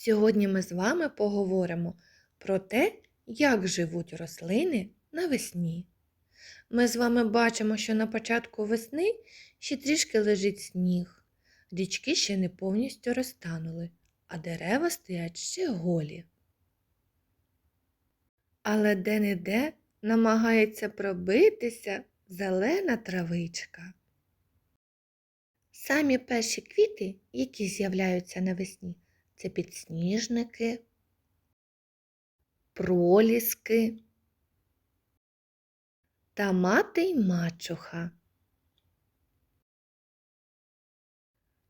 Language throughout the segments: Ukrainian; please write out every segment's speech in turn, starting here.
Сьогодні ми з вами поговоримо про те, як живуть рослини навесні. Ми з вами бачимо, що на початку весни ще трішки лежить сніг, річки ще не повністю розтанули, а дерева стоять ще голі. Але де-не-де намагається пробитися зелена травичка. Самі перші квіти, які з'являються навесні, це підсніжники, проліски та мати й мачуха.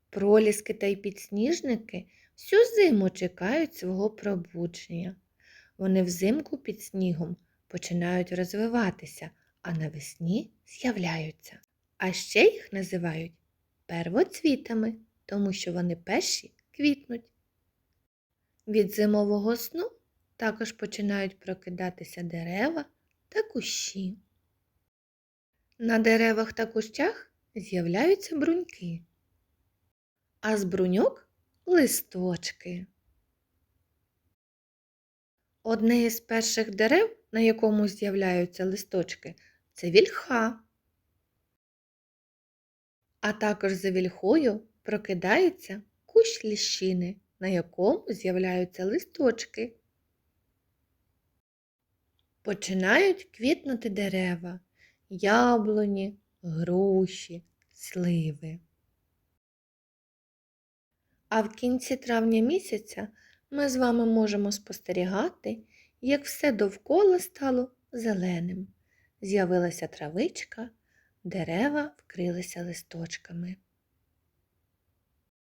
Проліски та й підсніжники всю зиму чекають свого пробудження. Вони взимку під снігом починають розвиватися, а навесні з'являються. А ще їх називають первоцвітами, тому що вони перші квітнуть. Від зимового сну також починають прокидатися дерева та кущі. На деревах та кущах з'являються бруньки, а з бруньок листочки. Одне із перших дерев, на якому з'являються листочки, це вільха. А також за вільхою прокидається кущ ліщини, на якому з'являються листочки. Починають квітнути дерева, яблуні, груші, сливи. А в кінці травня місяця ми з вами можемо спостерігати, як все довкола стало зеленим. З'явилася травичка, дерева вкрилися листочками.